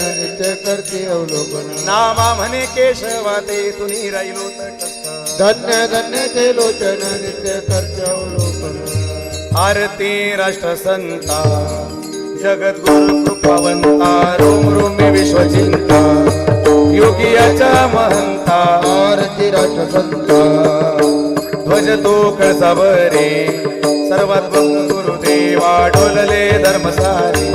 नित्य करते अवलोकन. नामा म्हणे केशवा ते तुनी राहिलो धन्य धन्य ते लोचन नित्य करते अवलोकन. आरती राष्ट्रसंता जगद्गुरु कृपावंता रोम रोमे विश्वचिंता योगियाच्या महंता. आरती राष्ट्रसंता ध्वज तो कळसावरे सर्वात गुरुदेवा डोलले धर्मसारी.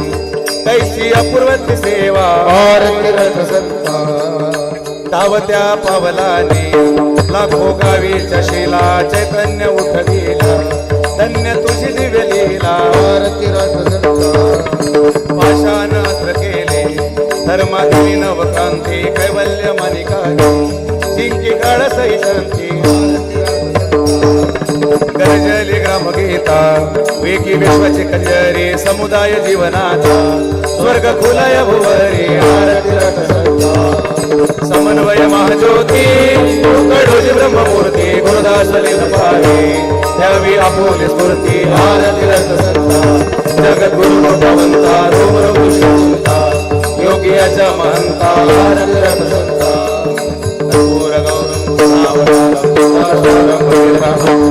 कैसी अपूर्वती सेवा। आरती राष्ट्रसंता धावत्या पावलाने लाखो गावीच्या शिला चैतन्य उठविला. धन्य तुझी दिव्य राष्ट्रसंता पाषाण अस्त्र केले. धर्मातील नवक्रांती कैवल्य मानिकाली जिंकी काळ सही शांती गरजली घेता वेगी विश्वाचे कल्यारी समुदाय जीवनाचा स्वर्ग खुलाय भुवरे समन्वय महाज्योती कडोज ब्रह्ममूर्ती गुरुदास पाहे द्यावी आपुली स्फूर्ती आरती रत्नसंता जगद्गुरु भगवंता रोम रोम शिवंता योगियाच्या महंता आरती रत्नसंता कर्पूर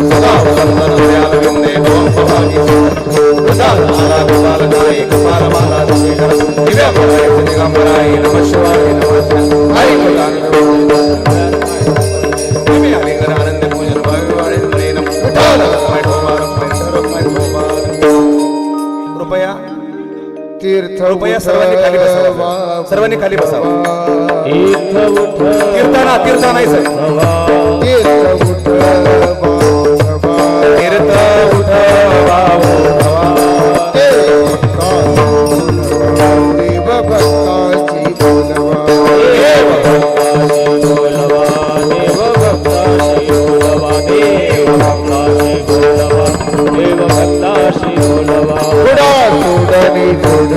पराय नम शिवाय नम हरि आनंद पूजन कृपया तीर्थ कृपया सर्वांनी खाली बसावा सर्वांनी खाली बसावा कीर्तना कीर्तना नाही सर तीर्थ उठ तीर्थ उठ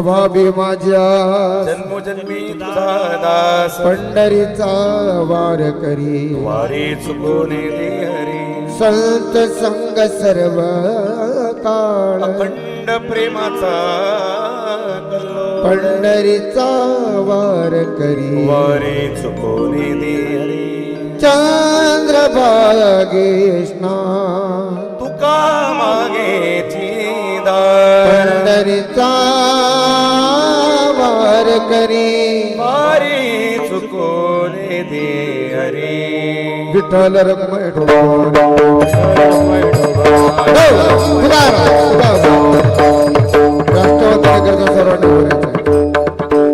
भाभी माझ्या. जन्मोजन्मी तुझा दास. पंढरीचा वार करी. वारी चुकोने दे हरी. संत संग सर्व काळ. अखंड प्रेमाचा पंढरीचा वार करी. वारी चुकोने दे हरी. चंद्रभागेष्णा तुका मागेची पंढरीचा वार करी. वारी चुकोने दे हरी. विठ्ठल रखमाय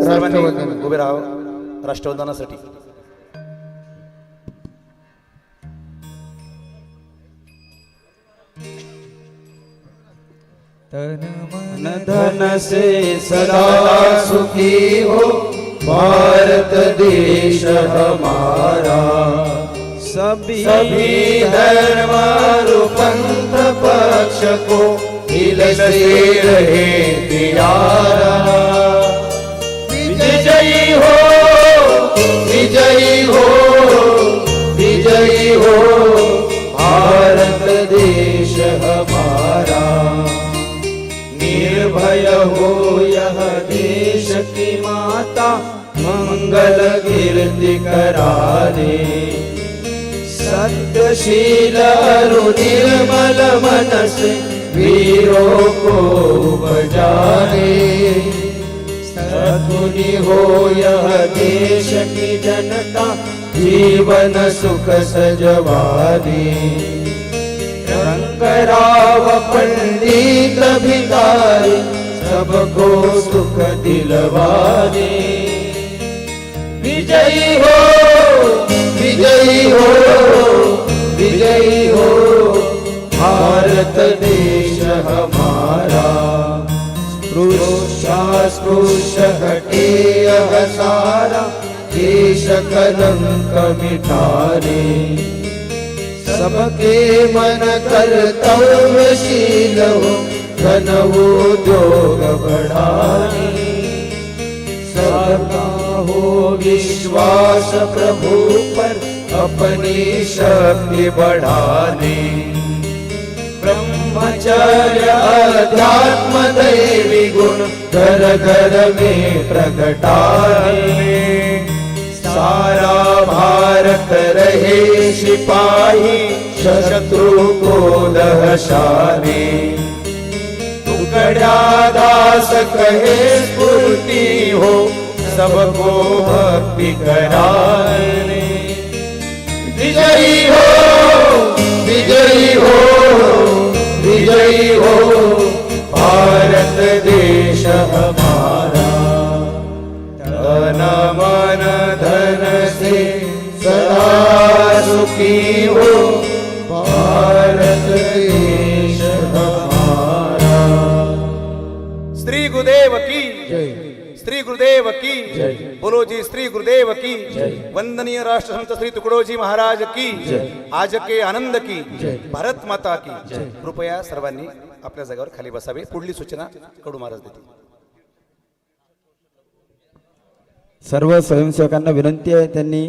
सर्वांनी राष्ट्रवंदन उभे राहावं राष्ट्रवंदनासाठी मन धन से सदा सुखी हो। भारत देश हमारा। सभी सभी धर्म पंथ पक्ष को हिल से रहे प्यारा। विजयी हो विजयी हो विजयी हो। कीर्ति करा दे सत्यशील अरु निर्मल मनस से वीरों को बजा दे हो यह देश की जनता जीवन सुख सजवारी रंग पंडित भिकारी सबको सुख दिलवारी विजयी हो विजयी हो विजयी हो. भारत देश हमारा स्पृशा स्पृश हटे यह सारा देश कलंक मिटारे. सबके मन कर्तव्यशील हो धन उद्योग बढ़ाने. सरकार हो विश्वास प्रभु पर अपनी शक्ति बढ़ाने। ब्रह्मचर्य अध्यात्म दैवी गुण घर घर में प्रगटाने सारा भारत रहे सिपाही शत्रु को दहशाने। टुकड़ा दास कहे स्फूर्ति हो सबको भक्ति कराने। विजयी हो विजयी हो विजयी हो भारत देश हमारा। तन मन धन से सदा सुखी हो भारत देश हमारा। श्री गुरुदेव की श्री गुरुदेव की बोलो जी श्री गुरुदेव की वंदनीय राष्ट्रसंत श्री तुकडोजी महाराज की आज के आनंद की भारत माता की कृपया सर्वांनी आपल्या जागेवर खाली बसावे. पुढली सूचना कडू महाराज देतील. सर्व स्वयंसेवकांना विनंती आहे त्यांनी